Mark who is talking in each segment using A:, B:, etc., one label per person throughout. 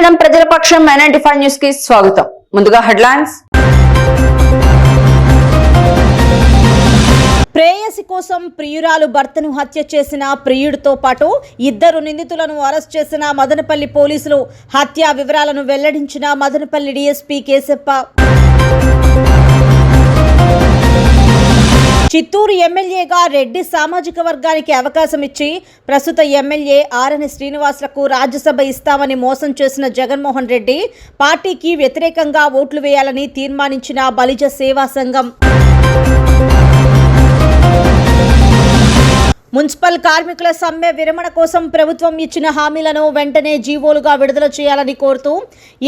A: అనుక్షణం ప్రజల పక్షం ninety five న్యూస్కి స్వాగతం. ముందుగా హెడ్లైన్స్.
B: ప్రేయసి కోసం ప్రియురాలు భర్తను హత్య చేసిన ప్రియుడితో పాటు ఇద్దరు నిందితులను అరెస్ట్ చేసిన మదనపల్లి పోలీసులు హత్య వివరాలను వెల్లడించిన మదనపల్లి డీఎస్పీ కేశప్ప. చిత్తూరు ఎమ్మెల్యేగా రెడ్డి సామాజిక వర్గానికి అవకాశం ఇచ్చి ప్రస్తుత ఎమ్మెల్యే ఆర్ఎన్ శ్రీనివాసులకు రాజ్యసభ ఇస్తామని మోసం చేసిన జగన్మోహన్ రెడ్డి పార్టీకి వ్యతిరేకంగా ఓట్లు వేయాలని తీర్మానించిన బలిజ సేవా సంఘం. మున్సిపల్ కార్మికుల సమ్మె విరమణ కోసం ప్రభుత్వం ఇచ్చిన హామీలను వెంటనే జీవోలుగా విడుదల చేయాలని కోరుతూ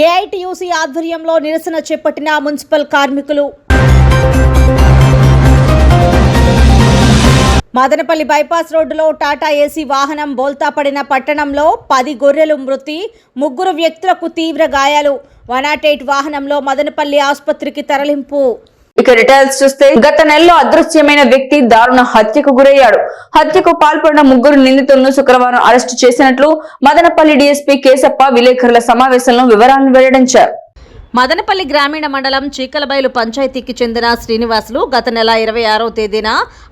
B: ఏఐటియుసి ఆధ్వర్యంలో నిరసన చేపట్టిన మున్సిపల్ కార్మికులు. మదనపల్లి బైపాస్ రోడ్డులో టాటా ఏసీ వాహనం బోల్తా పడిన పట్టణంలో పది గొర్రెలు మృతి ముగ్గురు వ్యక్తులకు తీవ్ర గాయాలు. వన్ వాహనంలో మదనపల్లి ఆసుపత్రికి తరలింపు.
A: ఇక డీటెయిల్స్ చూస్తే గత నెలలో అదృశ్యమైన వ్యక్తి దారుణ హత్యకు గురయ్యాడు. హత్యకు పాల్పడిన ముగ్గురు నిందితులను శుక్రవారం అరెస్టు చేసినట్లు మదనపల్లి డీఎస్పీ కేశప్ప విలేకరుల సమావేశంలో వివరాలను వెల్లడించారు.
B: మదనపల్లి గ్రామీణ మండలం చీకలబైలు పంచాయతీకి చెందిన శ్రీనివాసులు గత నెల ఇరవై ఆరో తేదీన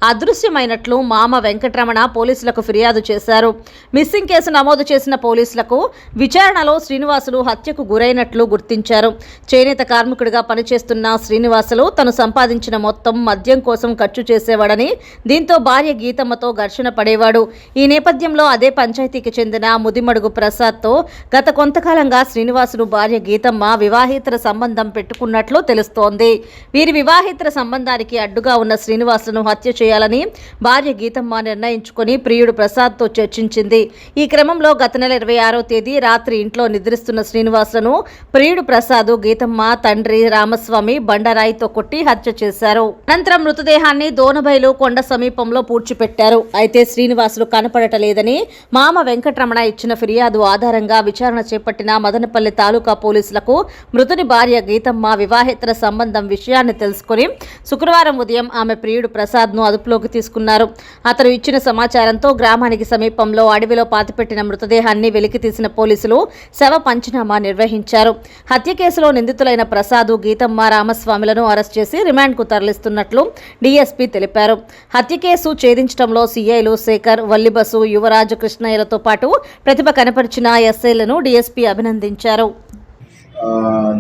B: అదృశ్యమైనట్లు మామ వెంకటరమణ పోలీసులకు ఫిర్యాదు చేశారు. మిస్సింగ్ కేసు నమోదు చేసిన పోలీసులకు విచారణలో శ్రీనివాసులు హత్యకు గురైనట్లు గుర్తించారు. చేనేత కార్మికుడిగా పనిచేస్తున్న శ్రీనివాసులు తను సంపాదించిన మొత్తం మద్యం కోసం ఖర్చు చేసేవాడని దీంతో భార్య గీతమ్మతో ఘర్షణ పడేవాడు. ఈ నేపథ్యంలో అదే పంచాయతీకి చెందిన ముదిమడుగు ప్రసాద్తో గత కొంతకాలంగా శ్రీనివాసులు భార్య గీతమ్మ వివాహిత వివాహేతర సంబంధం పెట్టుకున్నట్లు తెలుస్తోంది. వీరి వివాహేతర సంబంధానికి అడ్డుగా ఉన్న శ్రీనివాసులను హత్య చేయాలని భార్య గీతమ్మ నిర్ణయించుకుని ప్రియుడు ప్రసాద్తో చర్చించింది. ఈ క్రమంలో గత నెల ఇరవై ఆరో తేదీ రాత్రి ఇంట్లో నిద్రిస్తున్న శ్రీనివాసులను ప్రియుడు ప్రసాద్ గీతమ్మ తండ్రి రామస్వామి బండరాయితో కొట్టి హత్య చేశారు. అనంతరం మృతదేహాన్ని దోనబైలు కొండ సమీపంలో పూడ్చిపెట్టారు. అయితే శ్రీనివాసులు కనపడటలేదని మామ వెంకటరమణ ఇచ్చిన ఫిర్యాదు ఆధారంగా విచారణ చేపట్టిన మదనపల్లి తాలూకా పోలీసులకు మృతుని భార్య గీతమ్మ వివాహేతర సంబంధం విషయాన్ని తెలుసుకుని శుక్రవారం ఉదయం ఆమె ప్రియుడు ప్రసాద్ను అదుపులోకి తీసుకున్నారు. అతను ఇచ్చిన సమాచారంతో గ్రామానికి సమీపంలో అడవిలో పాతిపెట్టిన మృతదేహాన్ని వెలికి తీసిన పోలీసులు శవ పంచనామా నిర్వహించారు. హత్య కేసులో నిందితులైన ప్రసాద్ గీతమ్మ రామస్వామిలను అరెస్ట్ చేసి రిమాండ్కు తరలిస్తున్నట్లు డీఎస్పీ తెలిపారు. హత్య కేసు ఛేదించడంలో సీఐలు శేఖర్ వల్లిబసు యువరాజు కృష్ణయ్యలతో పాటు ప్రతిభ కనపరిచిన ఎస్ఐలను డీఎస్పీ అభినందించారు.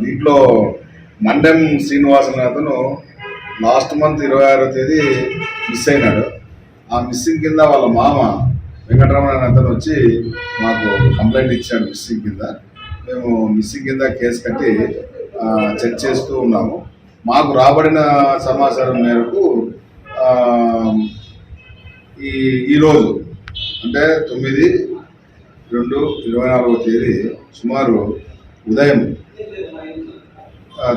C: దీంట్లో మండెం శ్రీనివాస్ అనే అతను లాస్ట్ మంత్ ఇరవై ఆరో తేదీ మిస్ అయినాడు. ఆ మిస్సింగ్ కింద వాళ్ళ మామ వెంకటరమణ అనే అతను వచ్చి మాకు కంప్లైంట్ ఇచ్చాడు మిస్సింగ్ కింద. మేము మిస్సింగ్ కింద కేసు కట్టి చెక్ చేస్తూ ఉన్నాము. మాకు రాబడిన సమాచారం మేరకు ఈ ఈరోజు అంటే తొమ్మిది రెండు ఇరవై నాలుగవ తేదీ సుమారు ఉదయం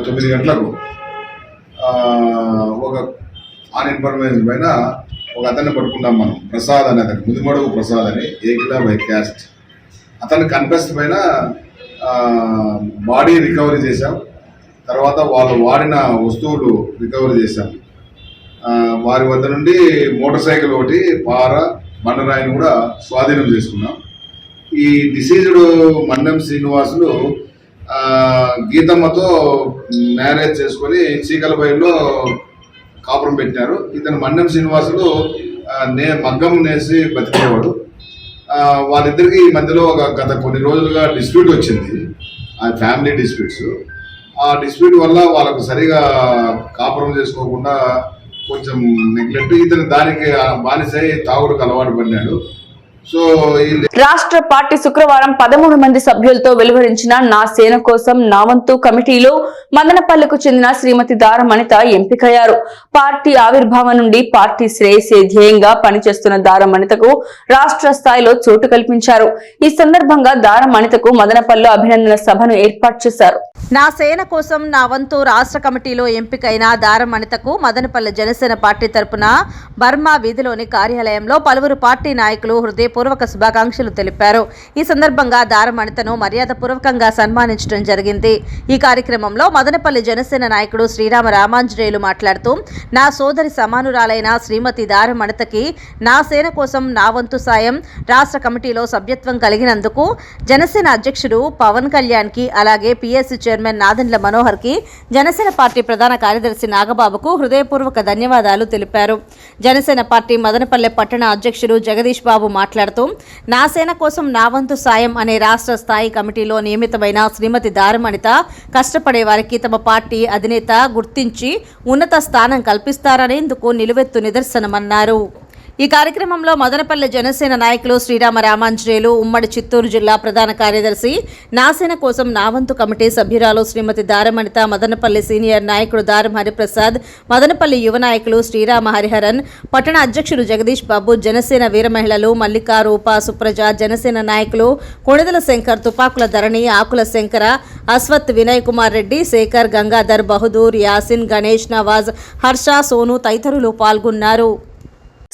C: తొమ్మిది గంటలకు ఒక ఆన్ ఇన్ఫర్మేషన్ పైన ఒక అతన్ని పట్టుకున్నాం మనం ప్రసాద్ అనే అతను ముదిమడుగు ప్రసాద్ అని ఏకిలా బై క్యాస్ట్. అతను కన్ఫెస్ట్ పైన బాడీ రికవరీ చేశాం. తర్వాత వాళ్ళు వాడిన వస్తువులు రికవరీ చేశాం. వారి వద్ద నుండి మోటార్ సైకిల్ ఒకటి పార బండరాయిని కూడా స్వాధీనం చేసుకున్నాం. ఈ డిసీజ్డ్ మండం శ్రీనివాసులు గీతమ్మతో మ్యారేజ్ చేసుకొని చీకలబైలో కాపురం పెట్టినారు ఇతను మండం శ్రీనివాసులు నే మగ్గం నేసి బతికేవాడు. వాళ్ళిద్దరికి ఈ మధ్యలో ఒక గత కొన్ని రోజులుగా డిస్ప్యూట్ వచ్చింది. ఆ ఫ్యామిలీ డిస్ప్యూట్స్. ఆ డిస్ప్యూట్ వల్ల వాళ్ళకు సరిగా కాపురం చేసుకోకుండా కొంచెం నెగ్లెక్ట్. ఇతను దానికి బానిసై తాగుడుకు అలవాటు పడినాడు.
A: రాష్ట్ర పార్టీ శుక్రవారం పదమూడు మంది సభ్యులతో వెలువరించిన నా సేన కోసం నా వంతు కమిటీలో మదనపల్లెకు చెందిన శ్రీమతి దారం అనిత ఎంపికయ్యారు. పార్టీ ఆవిర్భావం నుండి పార్టీ శ్రేయసే ధ్యేయంగా పనిచేస్తున్న దారం అనితకు రాష్ట్ర స్థాయిలో చోటు కల్పించారు. ఈ సందర్భంగా దారం అనితకు మదనపల్లిలో అభినందన సభను ఏర్పాటు చేశారు.
B: నా సేన కోసం నా వంతు రాష్ట్ర కమిటీలో ఎంపికైన దారం అనితకు మదనపల్లె జనసేన పార్టీ తరపున బర్మా వీధిలోని కార్యాలయంలో పలువురు పార్టీ నాయకులు హృదయపూర్వక హృదయపూర్వక శుభాకాంక్షలు తెలిపారు. ఈ సందర్భంగా దారమణితను మర్యాదపూర్వకంగా సన్మానించడం జరిగింది. ఈ కార్యక్రమంలో మదనపల్లి జనసేన నాయకుడు శ్రీరామ రామాంజనేయులు మాట్లాడుతూ నా సోదరి సమానురాలైన శ్రీమతి దారమణితకి నా సేన కోసం నా వంతు సాయం రాష్ట్ర కమిటీలో సభ్యత్వం కలిగినందుకు జనసేన అధ్యక్షుడు పవన్ కళ్యాణ్కి అలాగే పిఎస్సి చైర్మన్ నాదండ్ల మనోహర్కి జనసేన పార్టీ ప్రధాన కార్యదర్శి నాగబాబుకు హృదయపూర్వక ధన్యవాదాలు తెలిపారు. జనసేన పార్టీ మదనపల్లె పట్టణ అధ్యక్షుడు జగదీష్ బాబు మాట్లాడుతూ నా సేన కోసం నా వంతు సాయం అనే రాష్ట్ర స్థాయి కమిటీలో నియమితమైన శ్రీమతి దారమణిత కష్టపడే వారికి తమ పార్టీ అధినేత గుర్తించి ఉన్నత స్థానం కల్పిస్తారనేందుకు నిలువెత్తు నిదర్శనమన్నారు. ఈ కార్యక్రమంలో మదనపల్లె జనసేన నాయకులు శ్రీరామ రామాంజనేయులు ఉమ్మడి చిత్తూరు జిల్లా ప్రధాన కార్యదర్శి నాసేన కోసం నావంతు కమిటీ సభ్యురాలు శ్రీమతి దారమణిత మదనపల్లి సీనియర్ నాయకుడు దారం హరిప్రసాద్ మదనపల్లి యువ నాయకులు శ్రీరామ హరిహరన్ పట్టణ అధ్యక్షుడు జగదీష్ బాబు జనసేన వీర మహిళలు రూప సుప్రజ జనసేన నాయకులు కొణిదల శంకర్ తుపాకుల ధరణి ఆకుల శంకర అశ్వత్ వినయ్ కుమార్ రెడ్డి శేఖర్ గంగాధర్ బహదూర్ యాసిన్ గణేష్ నవాజ్ హర్ష సోను తదితరులు పాల్గొన్నారు.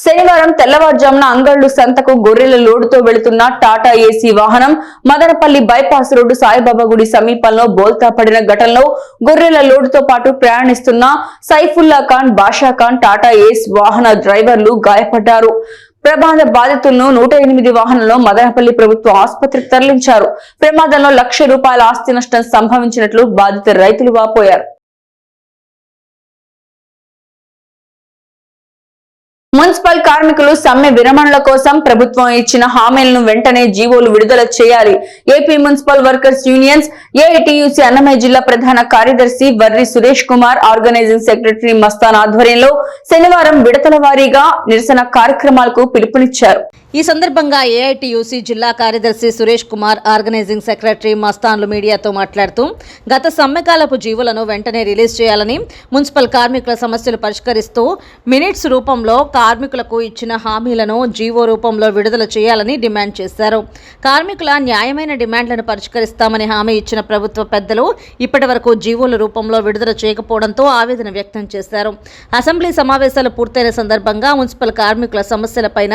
A: శనివారం తెల్లవారుజామున అంగళ్ళు సంతకు గొర్రెల లోడుతో వెళుతున్న టాటా ఏసీ వాహనం మదనపల్లి బైపాస్ రోడ్డు సాయిబాబా గుడి సమీపంలో బోల్తా పడిన ఘటనలో గొర్రెల లోడుతో పాటు ప్రయాణిస్తున్న సైఫుల్లా ఖాన్ బాషా ఖాన్ టాటా ఏస్ వాహన డ్రైవర్లు గాయపడ్డారు. ప్రమాద బాధితులను నూట ఎనిమిది వాహనంలో మదనపల్లి ప్రభుత్వ ఆసుపత్రికి తరలించారు. ప్రమాదంలో లక్ష రూపాయల ఆస్తి నష్టం సంభవించినట్లు బాధిత రైతులు వాపోయారు. మున్సిపల్ కార్మికులు సమ్మె విరమణల కోసం ప్రభుత్వం ఇచ్చిన హామీలను వెంటనే జీవోలు విడుదల చేయాలి. AP municipal workers unions AITUC Annamayya జిల్లా ప్రధాన కార్యదర్శి వర్రి సురేష్ కుమార్ ఆర్గనైజింగ్ సెక్రటరీ మస్తాన్ ఆధ్వర్యంలో శనివారం విడతల వారీగా నిరసన కార్యక్రమాలకు పిలుపునిచ్చారు.
B: ఈ సందర్భంగా ఏఐటీయూసీ జిల్లా కార్యదర్శి సురేష్ కుమార్ ఆర్గనైజింగ్ సెక్రటరీ మస్తాన్లు మీడియాతో మాట్లాడుతూ గత సమ్మెకాలపు జీవులను వెంటనే రిలీజ్ చేయాలని మున్సిపల్ కార్మికుల సమస్యలు పరిష్కరిస్తూ మినిట్స్ రూపంలో కార్మికులకు ఇచ్చిన హామీలను జీవో రూపంలో విడుదల చేయాలని డిమాండ్ చేశారు. కార్మికుల న్యాయమైన డిమాండ్లను పరిష్కరిస్తామని హామీ ఇచ్చిన ప్రభుత్వ పెద్దలు ఇప్పటి వరకు జీవోల రూపంలో విడుదల చేయకపోవడంతో ఆవేదన వ్యక్తం చేశారు. అసెంబ్లీ సమావేశాలు పూర్తయిన సందర్భంగా మున్సిపల్ కార్మికుల సమస్యలపైన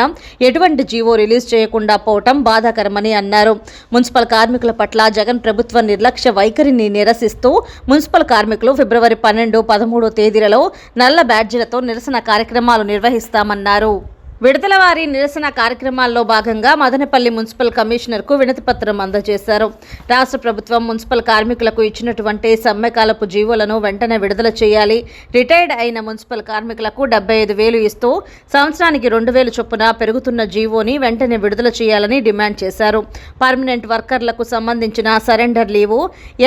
B: ఎటువంటి జీవో రిలీజ్ చేయకుండా పోవటం బాధాకరమని అన్నారు. మున్సిపల్ కార్మికుల పట్ల జగన్ ప్రభుత్వ నిర్లక్ష్య వైఖరిని నిరసిస్తూ మున్సిపల్ కార్మికులు ఫిబ్రవరి పన్నెండు పదమూడో తేదీలలో నల్ల బ్యాడ్జీలతో నిరసన కార్యక్రమాలు నిర్వహిస్తామన్నారు. విడతల వారి నిరసన కార్యక్రమాల్లో భాగంగా మదనపల్లి మున్సిపల్ కమిషనర్కు వినతిపత్రం అందజేశారు. రాష్ట్ర ప్రభుత్వం మున్సిపల్ కార్మికులకు ఇచ్చినటువంటి సమ్మెకాలపు జీవోలను వెంటనే విడుదల చేయాలి. రిటైర్డ్ అయిన మున్సిపల్ కార్మికులకు డెబ్బై ఐదు వేలు ఇస్తూ సంవత్సరానికి రెండు వేలు చొప్పున పెరుగుతున్న జీవోని వెంటనే విడుదల చేయాలని డిమాండ్ చేశారు. పర్మనెంట్ వర్కర్లకు సంబంధించిన సరెండర్ లీవు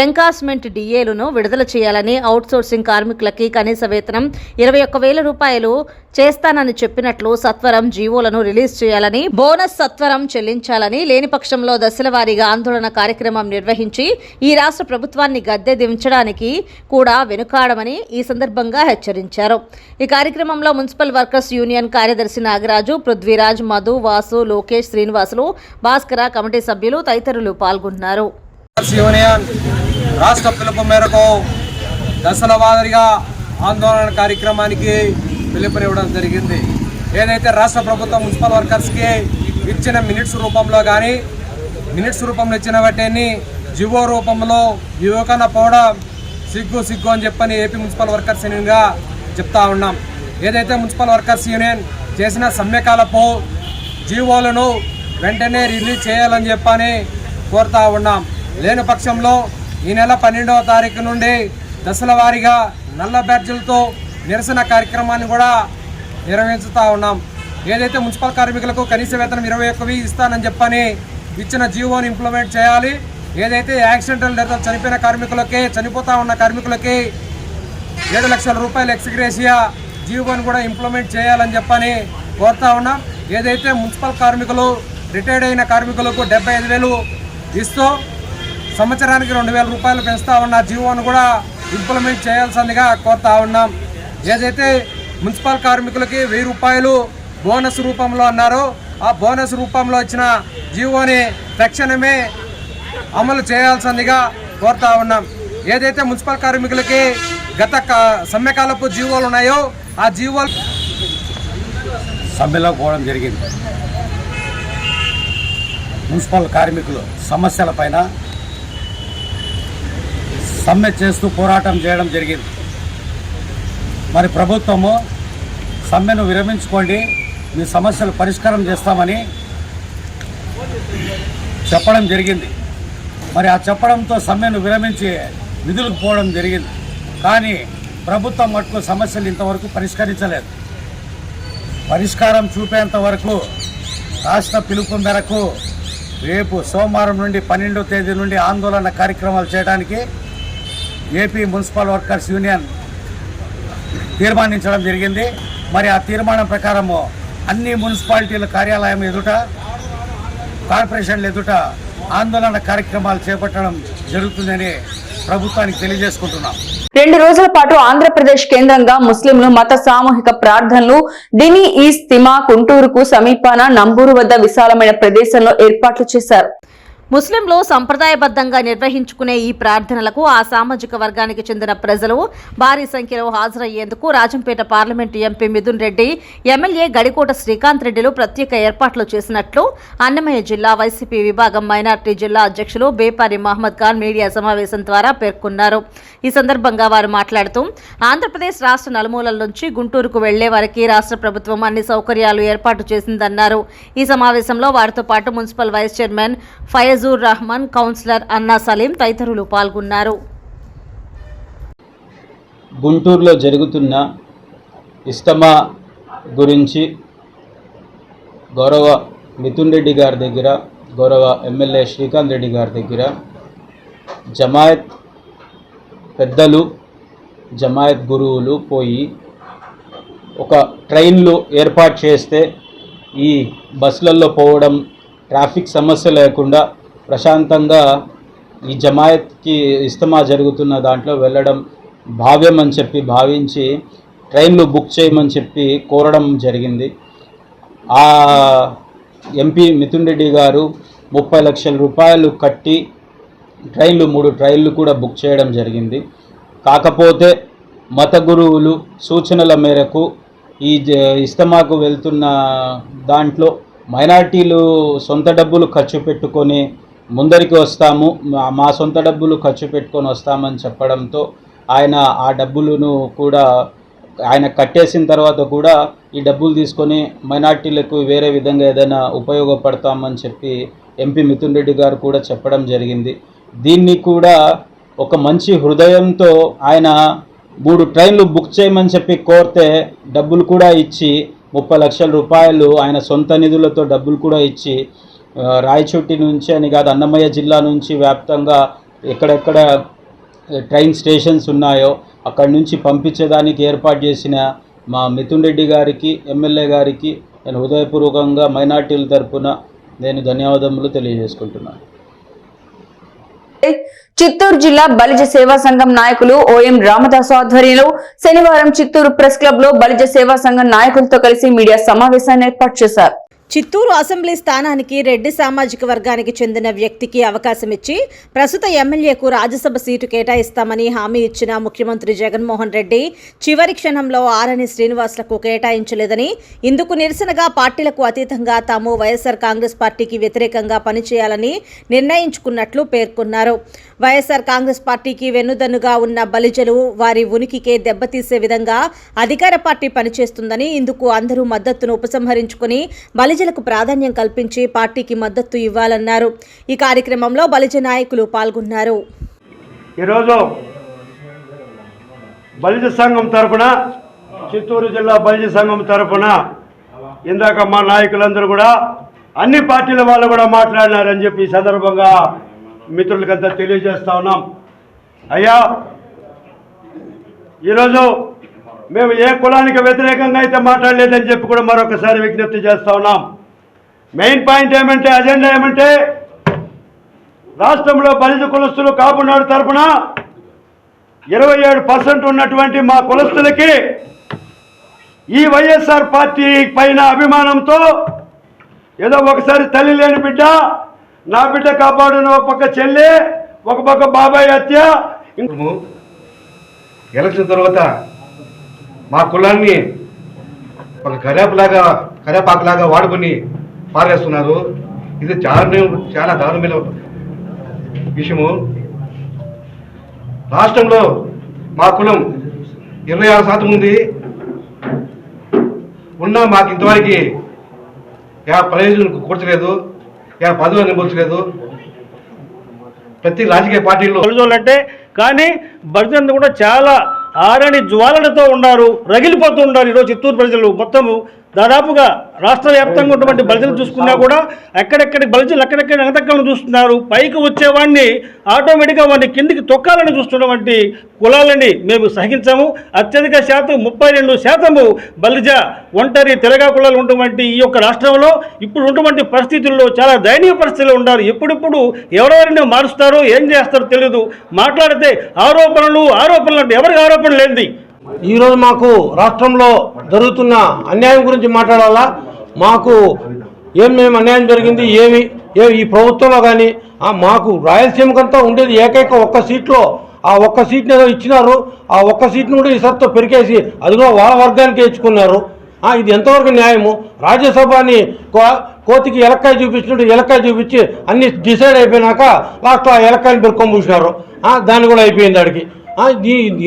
B: ఎంకాస్మెంట్ డిఏలను విడుదల చేయాలని అవుట్సోర్సింగ్ కార్మికులకి కనీస వేతనం ఇరవై ఒక్క వేల రూపాయలు చేస్తానని చెప్పినట్లు సత్వరం జీవోలను రిలీజ్ చేయాలని బోనస్ సత్వరం చెల్లించాలని లేని పక్షంలో దశల వారీగా ఆందోళన కార్యక్రమం నిర్వహించి ఈ రాష్ట్ర ప్రభుత్వాన్ని గద్దె దించడానికి కూడా వెనుకాడమని ఈ సందర్భంగా హెచ్చరించారు. ఈ కార్యక్రమంలో మున్సిపల్ వర్కర్స్ యూనియన్ కార్యదర్శి నాగరాజు పృథ్వీరాజ్ మధు వాసు లోకేష్ శ్రీనివాసులు భాస్కర కమిటీ సభ్యులు తదితరులు పాల్గొన్నారు.
D: యూనియన్ రాష్ట్ర పిలుపు మేరకు దశల వారీగా ఆందోళన కార్యక్రమానికి పిలుపునివ్వడం జరిగింది. ఏదైతే రాష్ట్ర ప్రభుత్వం మున్సిపల్ వర్కర్స్కి ఇచ్చిన మినిట్స్ రూపంలో కానీ మినిట్స్ రూపంలో ఇచ్చిన వాటిని జివో రూపంలో యువకన పోవడం సిగ్గు సిగ్గు అని చెప్పని ఏపీ మున్సిపల్ వర్కర్స్ యూనియన్గా చెప్తా ఉన్నాం. ఏదైతే మున్సిపల్ వర్కర్స్ యూనియన్ చేసిన సమ్మెకాలపు జీవోలను వెంటనే రిలీజ్ చేయాలని చెప్పని కోరుతా ఉన్నాం. లేని పక్షంలో ఈ నెల పన్నెండవ తారీఖు నుండి దశల వారీగా నల్ల బ్యాడ్జీలతో నిరసన కార్యక్రమాన్ని కూడా నిర్వహించుతూ ఉన్నాం. ఏదైతే మున్సిపల్ కార్మికులకు కనీస వేతనం ఇరవై ఒక్కవి ఇస్తానని చెప్పని ఇచ్చిన జీవోని ఇంప్లిమెంట్ చేయాలి. ఏదైతే యాక్సిడెంటల్ డెత్ చనిపోయిన కార్మికులకి చనిపోతూ ఉన్న కార్మికులకి ఏడు లక్షల రూపాయలు ఎక్స్గ్రేషియా జీవోని కూడా ఇంప్లిమెంట్ చేయాలని చెప్పని కోరుతా ఉన్నాం. ఏదైతే మున్సిపల్ కార్మికులు రిటైర్డ్ అయిన కార్మికులకు డెబ్బై ఐదు వేలు ఇస్తూ సంవత్సరానికి రెండు వేల రూపాయలు పెంచుతా ఉన్న జీవోను కూడా ఇంప్లిమెంట్ చేయాల్సిందిగా కోరుతా ఉన్నాం. ఏదైతే మున్సిపల్ కార్మికులకి వెయ్యి రూపాయలు బోనస్ రూపంలో అన్నారో ఆ బోనస్ రూపంలో ఇచ్చిన జీవోని తక్షణమే అమలు చేయాల్సిందిగా కోరుతా ఉన్నాం. ఏదైతే మున్సిపల్ కార్మికులకి గత క- సమ్మెకాలపు జీవోలు ఉన్నాయో ఆ జీవోలు
E: సమ్మెలో పోవడం జరిగింది.
F: మున్సిపల్ కార్మికులు సమస్యలపైన సమ్మె చేస్తూ పోరాటం చేయడం జరిగింది. మరి ప్రభుత్వము సమ్మెను విరమించుకోండి మీ సమస్యలు పరిష్కారం చేస్తామని చెప్పడం జరిగింది. మరి ఆ చెప్పడంతో సమ్మెను విరమించి విధులకు పోవడం జరిగింది. కానీ ప్రభుత్వం మటుకు సమస్యలు ఇంతవరకు పరిష్కరించలేదు. పరిష్కారం చూపేంత వరకు రాష్ట్ర పిలుపు మేరకు రేపు సోమవారం నుండి పన్నెండో తేదీ నుండి ఆందోళన కార్యక్రమాలు చేయడానికి ఏపీ మున్సిపల్ వర్కర్స్ యూనియన్ తీర్మానించడం జరిగింది. మరి ఆ తీర్మానం ప్రకారము అన్ని మున్సిపాలిటీల కార్యాలయం ఎదుట కార్పొరేషన్ల ఎదుట ఆందోళన కార్యక్రమాలు చేపట్టడం జరుగుతుందని ప్రభుత్వానికి తెలియజేసుకుంటున్నాం.
A: రెండు రోజుల పాటు ఆంధ్రప్రదేశ్ కేంద్రంగా ముస్లింలు మత సామూహిక ప్రార్థనలు దిని ఈస్ తిమా కుంటూరుకు సమీపాన నంబూరు వద్ద విశాలమైన ప్రదేశంలో ఏర్పాట్లు చేశారు.
B: ముస్లింలు సంప్రదాయబద్ధంగా నిర్వహించుకునే ఈ ప్రార్థనలకు ఆ సామాజిక వర్గానికి చెందిన ప్రజలు భారీ సంఖ్యలో హాజరయ్యేందుకు Rajampet parliament MP Mithun Reddy MLA Gadikota Srikanth రెడ్డిలు ప్రత్యేక ఏర్పాట్లు చేసినట్లు అన్నమయ్య జిల్లా వైసీపీ విభాగం మైనార్టీ జిల్లా అధ్యక్షులు బేపారి మహమ్మద్ ఖాన్ మీడియా సమావేశం ద్వారా పేర్కొన్నారు. ఈ సందర్భంగా వారు మాట్లాడుతూ ఆంధ్రప్రదేశ్ రాష్ట్ర నలుమూలల నుంచి గుంటూరుకు వెళ్ళే వారికి రాష్ట్ర ప్రభుత్వం అన్ని సౌకర్యాలు ఏర్పాటు చేసిందన్నారు. ఈ సమావేశంలో వారితో పాటు municipal vice chairman Fayazur Rahman councillor Anna Saleem తదితరులు పాల్గొన్నారు.
G: గుంటూరులో జరుగుతున్న ఇస్తమా గురించి గౌరవ మిథున్ రెడ్డి గారి దగ్గర గౌరవ ఎమ్మెల్యే శ్రీకాంత్ రెడ్డి గారి దగ్గర జమాయత్ పెద్దలు జమాయత్ గురువులు పోయి ఒక ట్రైన్లు ఏర్పాటు చేస్తే ఈ బస్సులలో పోవడం ట్రాఫిక్ సమస్య లేకుండా ప్రశాంతంగా ఈ జమాయత్కి ఇస్తమా జరుగుతున్న దాంట్లో వెళ్ళడం భావ్యం అని చెప్పి భావించి ట్రైన్లు బుక్ చేయమని చెప్పి కోరడం జరిగింది. ఆ ఎంపీ మిథున్ రెడ్డి గారు ముప్పై లక్షల రూపాయలు కట్టి ట్రైన్లు మూడు ట్రైన్లు కూడా బుక్ చేయడం జరిగింది. కాకపోతే మత గురువులు సూచనల మేరకు ఈ జ- ఇస్తమాకు వెళ్తున్న దాంట్లో మైనార్టీలు సొంత డబ్బులు ఖర్చు పెట్టుకొని ముందరికి వస్తాము మా- మా సొంత డబ్బులు ఖర్చు పెట్టుకొని వస్తామని చెప్పడంతో ఆయన ఆ డబ్బులను కూడా ఆయన కట్టేసిన తర్వాత కూడా ఈ డబ్బులు తీసుకొని మైనార్టీలకు వేరే విధంగా ఏదైనా ఉపయోగపడతామని చెప్పి ఎంపీ మిథున్ రెడ్డి గారు కూడా చెప్పడం జరిగింది. దీన్ని కూడా ఒక మంచి హృదయంతో ఆయన మూడు ట్రైన్లు బుక్ చేయమని చెప్పి కోరితే డబ్బులు కూడా ఇచ్చి ముప్పై లక్షల రూపాయలు ఆయన సొంత నిధులతో డబ్బులు కూడా ఇచ్చి రాయచోటి నుంచి అని కాదు అన్నమయ్య జిల్లా నుంచి వ్యాప్తంగా ఎక్కడెక్కడ ట్రైన్ స్టేషన్స్ ఉన్నాయో అక్కడి నుంచి పంపించేదానికి ఏర్పాటు చేసిన మా మిథున్ రెడ్డి గారికి ఎమ్మెల్యే గారికి నేను హృదయపూర్వకంగా మైనార్టీల తరపున నేను ధన్యవాదములు తెలియజేసుకుంటున్నాను.
A: చిత్తూరు జిల్లా బలిజ సేవా సంఘం నాయకులు ఓఎం రామదాసు ఆధ్వర్యంలో శనివారం చిత్తూరు ప్రెస్ క్లబ్లో బలిజ సేవా సంఘం నాయకులతో కలిసి మీడియా సమావేశాన్ని ఏర్పాటు చేశారు.
B: చిత్తూరు అసెంబ్లీ స్థానానికి రెడ్డి సామాజిక వర్గానికి చెందిన వ్యక్తికి అవకాశం ఇచ్చి ప్రస్తుత ఎమ్మెల్యేకు రాజ్యసభ సీటు కేటాయిస్తామని హామీ ఇచ్చిన ముఖ్యమంత్రి జగన్మోహన్ రెడ్డి చివరి క్షణంలో ఆరని శ్రీనివాసులకు కేటాయించలేదని ఇందుకు నిరసనగా పార్టీలకు అతీతంగా తాము వైఎస్ఆర్ కాంగ్రెస్ పార్టీకి వ్యతిరేకంగా పనిచేయాలని నిర్ణయించుకున్నట్లు పేర్కొన్నారు. వైఎస్ఆర్ కాంగ్రెస్ పార్టీకి వెన్నుదన్నుగా ఉన్న బలిజలు వారి ఉనికికే దెబ్బతీసే విధంగా అధికార పార్టీ పనిచేస్తుందని ఇందుకు అందరూ మద్దతును ఉపసంహరించుకుని బలిజలకు ప్రాధాన్యం కల్పించి పార్టీకి మద్దతు ఇవ్వాలన్నారు. ఈ కార్యక్రమంలో బలిజ నాయకులు పాల్గొన్నారు.
H: ఈరోజు బలిజ సంఘం తరఫున చిత్తూరు జిల్లా బలిజ సంఘం తరపున ఇందాక మా నాయకులందరూ కూడా అన్ని పార్టీల వాళ్ళు కూడా మాట్లాడినారని చెప్పి ఈ సందర్భంగా మిత్రులకంతా తెలియజేస్తా ఉన్నాం. అయ్యా ఈరోజు మేము ఏ కులానికి వ్యతిరేకంగా అయితే మాట్లాడలేదని చెప్పి కూడా మరొకసారి విజ్ఞప్తి చేస్తా ఉన్నాం. మెయిన్ పాయింట్ ఏమంటే అజెండా ఏమంటే రాష్ట్రంలో బలిజ కులస్తులు కాపునాడు తరపున ఇరవై ఏడు పర్సెంట్ ఉన్నటువంటి మా కులస్తులకి ఈ వైఎస్ఆర్ పార్టీ పైన అభిమానంతో ఏదో ఒకసారి తల్లి లేని బిడ్డ నా బిడ్డ కాపాడును ఒక పక్క చెల్లి ఒక పక్క బాబాయ్ హత్య
I: ఎలక్షన్ తర్వాత మా కులాన్ని ఒక కరేపలాగా కరేపాకులాగా వాడుకొని పారేస్తున్నారు. ఇది చాలా చాలా దారుణమైన విషయము. రాష్ట్రంలో మా కులం ఇరవై ఆరు శాతం ఉంది. ఉన్నా మాకు ఇంతవరకు యా ప్రయోజనం కూర్చలేదు యా పదవి అనుభవించలేదు. ప్రతి రాజకీయ పార్టీలో
J: అంటే కానీ బలిజంతా కూడా చాలా ఆరని జ్వాలలతో ఉన్నారు రగిలిపోతూ ఉన్నారు ఈరోజు చిత్తూరు ప్రజలు. మొత్తము దాదాపుగా రాష్ట్ర వ్యాప్తంగా ఉన్నటువంటి బలిజలు చూసుకున్నా కూడా ఎక్కడెక్కడి బలిజలు ఎక్కడెక్కడ ఎగతక్కలను చూస్తున్నారు పైకి వచ్చేవాడిని ఆటోమేటిక్గా వాడిని కిందికి తొక్కాలని చూస్తున్నటువంటి కులాలని మేము సహించాము. అత్యధిక శాతం ముప్పై రెండు శాతము బలిజ ఒంటరి తెలగా కులాలు ఉన్నటువంటి ఈ యొక్క రాష్ట్రంలో ఇప్పుడు ఉన్నటువంటి పరిస్థితుల్లో చాలా దయనీయ పరిస్థితుల్లో ఉన్నారు. ఎప్పుడెప్పుడు ఎవరెవరిని మారుస్తారో ఏం చేస్తారో తెలియదు మాట్లాడితే ఆరోపణలు ఆరోపణలు అంటే ఎవరికి ఆరోపణ లేనిది?
E: ఈరోజు మాకు రాష్ట్రంలో జరుగుతున్న అన్యాయం గురించి మాట్లాడాలా? మాకు ఏం మేము అన్యాయం జరిగింది? ఏమి? ఏ ఈ ప్రభుత్వంలో కానీ మాకు రాయలసీమకంతా ఉండేది ఏకైక ఒక్క సీట్లో. ఆ ఒక్క సీట్ని ఏదో ఇచ్చినారు? ఆ ఒక్క సీట్ని కూడా ఈసారితో పెరికేసి అది కూడా వాళ్ళ వర్గానికి ఇచ్చుకున్నారు. ఇది ఎంతవరకు న్యాయము? రాజ్యసభని కో- కోతికి ఎలక్కాయ చూపించినట్టు ఎలక్కాయ చూపించి అన్ని డిసైడ్ అయిపోయినాక లాస్ట్లో ఆ ఎలక్కాయని పెరుకొని పూసినారు. దాన్ని కూడా అయిపోయింది అడిగి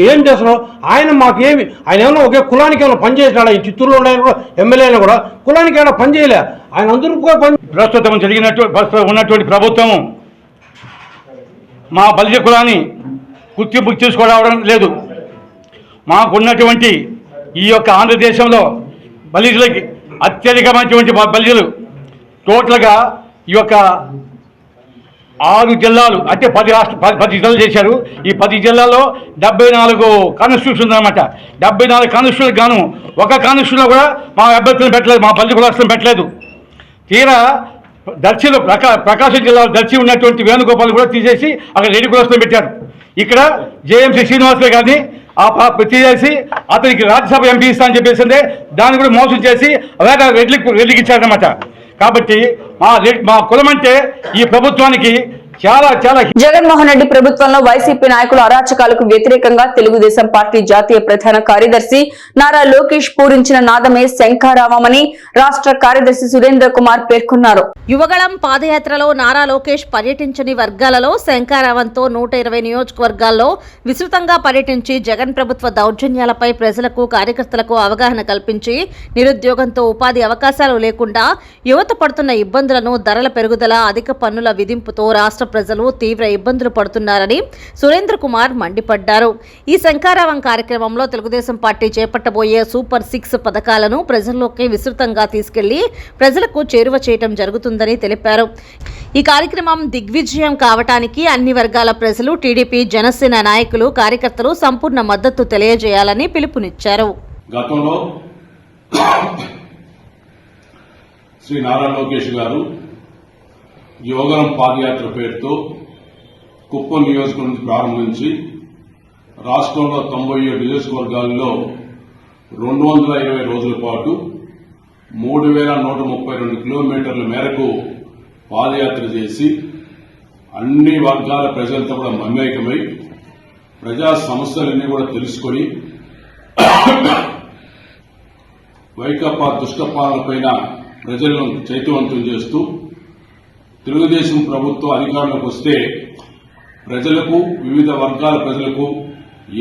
E: ఏం చేస్తున్నారు ఆయన మాకేమి ఆయన ఏమన్నా ఒకే కులానికి ఏమైనా పనిచేసినాడా ఈ చిత్తూరులో ఉన్న ఆయన కూడా కూడా కులానికి ఏమైనా పనిచేయలే ఆయన అందరూ కూడా పని
J: ప్రస్తుతం జరిగినట్టు ప్రస్తుతం ఉన్నటువంటి ప్రభుత్వము మా బలిజ కులాన్ని గుర్తింపు తీసుకురావడం లేదు. మాకున్నటువంటి ఈ యొక్క ఆంధ్రదేశంలో బలిజులకి అత్యధికమైనటువంటి బ- బలిజులు. టోటల్గా ఈ యొక్క ఆరు జిల్లాలు అంటే పది రాష్ట్ర పది పది జిల్లాలు చేశారు. ఈ పది జిల్లాల్లో డెబ్బై నాలుగు కాన్స్టిట్యూషన్ ఉందన్నమాట. డెబ్బై నాలుగు కాన్స్టిట్యూషన్ గాను ఒక కాన్స్టిట్యూషన్లో కూడా మా అభ్యర్థులను పెట్టలేదు మా పల్లె కులాస్తులను పెట్టలేదు. తీరా దర్శిలో ప్రకా ప్రకాశం జిల్లాలో దర్శి ఉన్నటువంటి వేణుగోపాల్ కూడా తీసేసి అక్కడ రెడ్డి కులస్తులు పెట్టారు. ఇక్కడ జేఎంసీ శ్రీనివాసరావు గారిని ఆ తీసేసి అతనికి రాజ్యసభ ఎంపీ ఇస్తా అని చెప్పేసిందే. దాన్ని కూడా మోసం చేసి అలాగే రెడ్లికి రెడ్లికి ఇచ్చారనమాట కాబట్టి మా రెడ్- మా కులం అంటే ఈ ప్రభుత్వానికి చాలా చాలా
A: జగన్మోహన్ రెడ్డి ప్రభుత్వంలో వైసీపీ నాయకుల అరాచకాలకు వ్యతిరేకంగా తెలుగుదేశం పార్టీ జాతీయ ప్రధాన కార్యదర్శి నారా లోకేష్ పూరించిన నాదమే శంఖారావమని రాష్ట్ర కార్యదర్శి సురేంద్ర కుమార్ పేర్కొన్నారు.
B: యువగళం పాదయాత్రలో నారా లోకేష్ పర్యటించని వర్గాలలో శంకారావంతో నూట ఇరవై నియోజకవర్గాల్లో విస్తృతంగా పర్యటించి జగన్ ప్రభుత్వ దౌర్జన్యాలపై ప్రజలకు కార్యకర్తలకు అవగాహన కల్పించి నిరుద్యోగంతో ఉపాధి అవకాశాలు లేకుండా యువత పడుతున్న ఇబ్బందులను ధరల పెరుగుదల అధిక పన్నుల విధింపుతో రాష్ట్ర ప్రజలు తీవ్ర ఇబ్బందులు పడుతున్నారని సురేంద్ర కుమార్ మండిపడ్డారు. ఈ శంకారావం కార్యక్రమంలో తెలుగుదేశం పార్టీ చేపట్టబోయే సూపర్ సిక్స్ పథకాలను ప్రజల్లోకి విస్తృతంగా తీసుకెళ్ళి ప్రజలకు చేరువ చేయటం జరుగుతుందని తెలిపారు. ఈ కార్యక్రమం దిగ్విజయం కావటానికి అన్ని వర్గాల ప్రజలు టీడీపీ జనసేన నాయకులు కార్యకర్తలు సంపూర్ణ మద్దతు తెలియజేయాలని పిలుపునిచ్చారు.
K: గతంలో శ్రీ నారా లోకేష్ గారు యోగరం పాదయాత్ర పేరుతో కుప్పం నియోజకవర్గం ప్రారంభించి రాష్ట్రంలో తొంభై ఏడు నియోజకవర్గాల్లో రెండు వందల ఇరవై రోజుల పాటు మూడు వేల నూట ముప్పై రెండు కిలోమీటర్ల మేరకు పాదయాత్ర చేసి అన్ని వర్గాల ప్రజలతో కూడా మమేకమై ప్రజా సమస్యలన్నీ కూడా తెలుసుకొని వైకాపా దుష్టపాలనపైన ప్రజలను చైతవంతం చేస్తూ తెలుగుదేశం ప్రభుత్వం అధికారంలోకి వస్తే ప్రజలకు వివిధ వర్గాల ప్రజలకు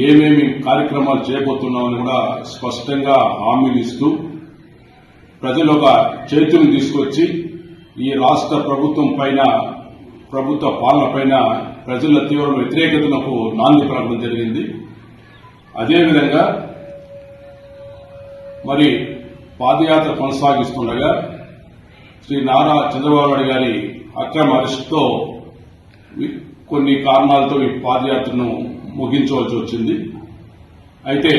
K: ఏమేమి కార్యక్రమాలు చేయబోతున్నామని కూడా స్పష్టంగా హామీలు ఇస్తూ ప్రజలు ఒక చైతన్యం తీసుకొచ్చి ఈ రాష్ట్ర ప్రభుత్వం పైన ప్రభుత్వ పాలన పైన ప్రజల తీవ్ర వ్యతిరేకతలకు నాంది పలకడం జరిగింది. అదేవిధంగా మరి పాదయాత్ర కొనసాగిస్తుండగా శ్రీ నారా చంద్రబాబు నాయుడు గారి అక్రమ అరెస్టుతో కొన్ని కారణాలతో ఈ పాదయాత్రను ముగించవలసి వచ్చింది. అయితే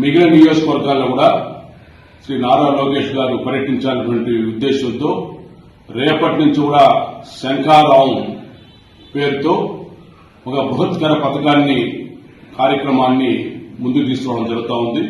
K: మిగిలిన నియోజకవర్గాల్లో కూడా శ్రీ నారా లోకేష్ గారు పర్యటించాలన్నటువంటి ఉద్దేశంతో రేపటి నుంచి కూడా శంఖారావం పేరుతో ఒక బృహత్కర పథకాన్ని కార్యక్రమాన్ని ముందుకు తీసుకోవడం జరుగుతూ ఉంది.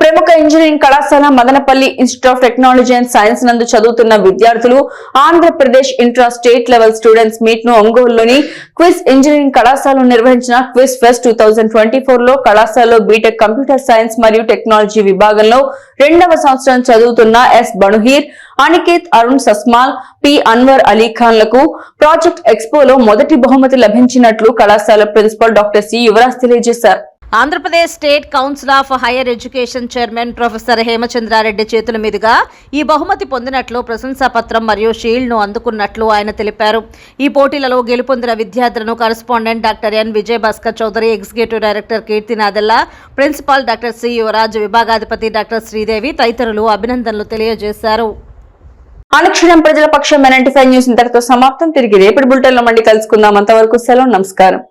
A: ప్రముఖ ఇంజనీరింగ్ కళాశాల Madanapalle institute of technology and science నందు చదువుతున్న విద్యార్థులు Andhra Pradesh intra state level students మీట్ను ఒంగోలులోని క్విజ్ ఇంజనీరింగ్ కళాశాలలో నిర్వహించిన quiz fest two thousand twenty ఫోర్లో కళాశాలలో బీటెక్ కంప్యూటర్ సైన్స్ మరియు టెక్నాలజీ విభాగంలో రెండవ సంవత్సరం చదువుతున్న ఎస్ బణుహీర్ అనికేత్ అరుణ్ సస్మాల్ పి అన్వర్ అలీ ఖాన్లకు ప్రాజెక్ట్ ఎక్స్పోలో మొదటి బహుమతి లభించినట్లు కళాశాల ప్రిన్సిపల్ డాక్టర్ సి యువరాజ్ తెలియజేశారు.
B: Andhra Pradesh state council of higher education chairman professor Hemachandra Reddy చేతుల మీదుగా ఈ బహుమతి పొందినట్లు ప్రశంసాపత్రం మరియు షీల్డ్ను అందుకున్నట్లు ఆయన తెలిపారు. ఈ పోటీలలో గెలుపొందిన విద్యార్థులను correspondent doctor N Vijayabhaskar Chowdary executive director Keerthi Nadella principal doctor C Yuvaraj విభాగాధిపతి doctor Sridevi తదితరులు అభినందనలు తెలియజేశారు.
A: అనుక్షణం ప్రజల పక్షం నైన్టీ ఫైవ్ న్యూస్ ఇంతటితో సమాప్తం. తిరిగి రేపటి బులెటిన్లో మళ్ళీ కలుసుకుందాం. అంతవరకు సెలవు నమస్కారం.